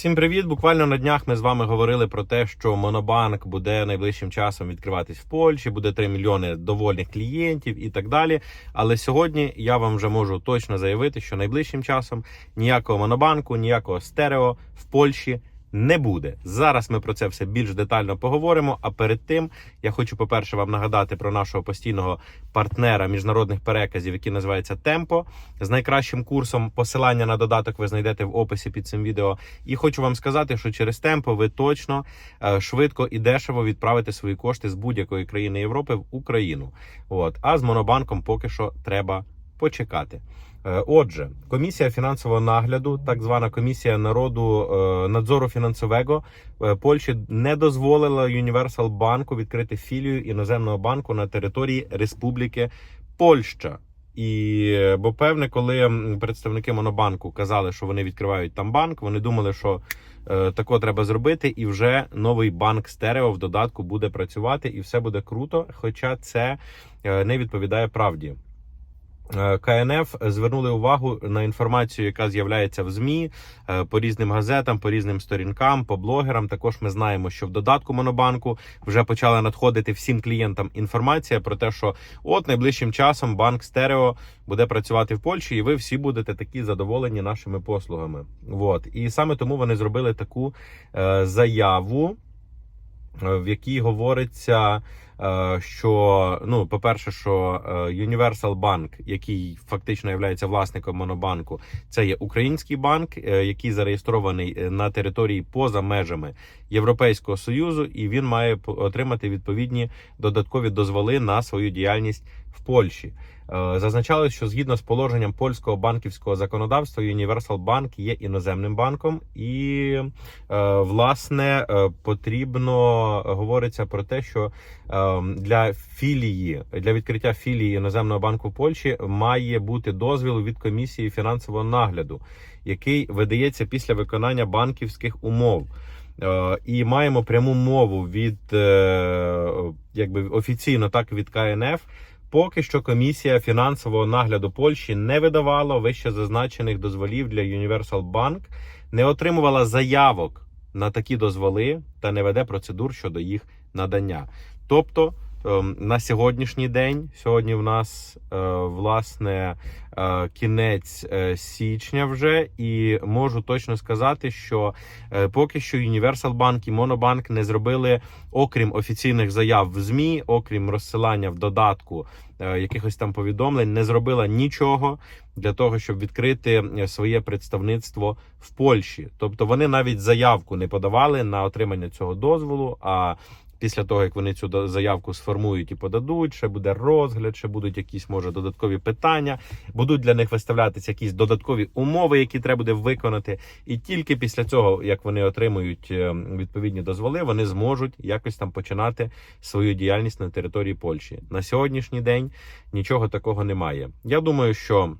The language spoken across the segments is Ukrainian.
Всім привіт! Буквально на днях ми з вами говорили про те, що Монобанк буде найближчим часом відкриватись в Польщі, буде 3 мільйони довольних клієнтів і так далі. Але сьогодні я вам вже можу точно заявити, що найближчим часом ніякого монобанку, ніякого стерео в Польщі не буде. Зараз ми про це все більш детально поговоримо. А перед тим я хочу, по-перше, вам нагадати про нашого постійного партнера міжнародних переказів, який називається Темпо з найкращим курсом. Посилання на додаток ви знайдете в описі під цим відео. І хочу вам сказати, що через Темпо ви точно е, швидко і дешево відправите свої кошти з будь-якої країни Європи в Україну. От а з Монобанком поки що треба почекати. Е, Отже, комісія фінансового нагляду, так звана комісія народу е, надзору фінансового е, Польщі не дозволила Universal банку відкрити філію іноземного банку на території Республіки Польща. І бо певне, коли представники Монобанку казали, що вони відкривають там банк, вони думали, що е, тако треба зробити, і вже новий банк стерео в додатку буде працювати, і все буде круто. Хоча це е, не відповідає правді. Е, КНФ звернули увагу на інформацію, яка з'являється в ЗМІ е, по різним газетам, по різним сторінкам, по блогерам. Також ми знаємо, що в додатку Монобанку вже почала надходити всім клієнтам інформація про те, що от найближчим часом банк Стерео буде працювати в Польщі, і ви всі будете такі задоволені нашими послугами. От і саме тому вони зробили таку е, заяву, в якій говориться. Е, Що ну, по-перше, що е, Universal Bank, який фактично є власником Монобанку, це є український банк, е, який зареєстрований на території поза межами Європейського союзу, і він має отримати відповідні додаткові дозволи на свою діяльність в Польщі. Е, Зазначалось, що згідно з положенням польського банківського законодавства, Universal Bank є іноземним банком, і е, власне е, потрібно говориться про те, що для філії для відкриття філії іноземного банку в Польщі має бути дозвіл від комісії фінансового нагляду, який видається після виконання банківських умов. І маємо пряму мову від якби офіційно, так від КНФ. Поки що комісія фінансового нагляду Польщі не видавала вище зазначених дозволів для Universal Bank, не отримувала заявок на такі дозволи та не веде процедур щодо їх надання. Тобто на сьогоднішній день, сьогодні в нас е, власне е, кінець е, січня вже, і можу точно сказати, що поки що Universal Bank і Monobank не зробили, окрім офіційних заяв в ЗМІ, окрім розсилання в додатку якихось там повідомлень, не зробила нічого для того, щоб відкрити своє представництво в Польщі. Тобто вони навіть заявку не подавали на отримання цього дозволу. А після того, як вони цю заявку сформують і подадуть, ще буде розгляд, ще будуть якісь може додаткові питання, будуть для них виставлятися якісь додаткові умови, які треба буде виконати. І тільки після цього, як вони отримують е, відповідні дозволи, вони зможуть якось там починати свою діяльність на території Польщі. На сьогоднішній день нічого такого немає. Я думаю, що.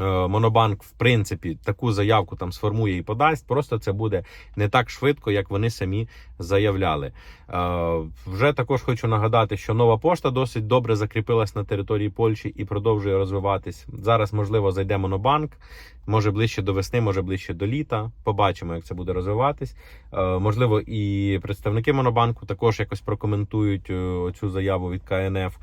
Е, Монобанк, в принципі, таку заявку там сформує і подасть. Просто це буде не так швидко, як вони самі заявляли. Е, Вже також хочу нагадати, що нова пошта досить добре закріпилась на території Польщі і продовжує розвиватись. Зараз, можливо, зайде Монобанк. Може ближче до весни, може ближче до літа. Побачимо, як це буде розвиватись. Е, Можливо, і представники Монобанку також якось прокоментують цю заяву від КНФ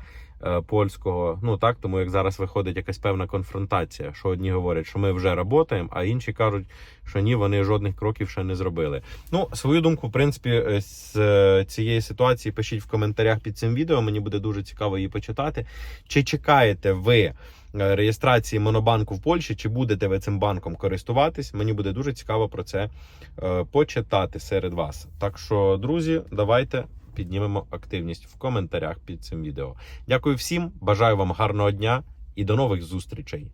польського. Ну так, тому як зараз виходить якась певна конфронтація, що одні говорять, що ми вже працюємо, а інші кажуть, що ні, вони жодних кроків ще не зробили. Ну, свою думку, в принципі, е, з е, цієї ситуації пишіть в коментарях під цим відео. Мені буде дуже цікаво її почитати. Чи чекаєте ви? е, Реєстрації монобанку в Польщі, чи будете ви цим банком користуватись? Мені буде дуже цікаво про це е, почитати серед вас. Так що, друзі, давайте піднімемо активність в коментарях під цим відео. Дякую всім, бажаю вам гарного дня і до нових зустрічей.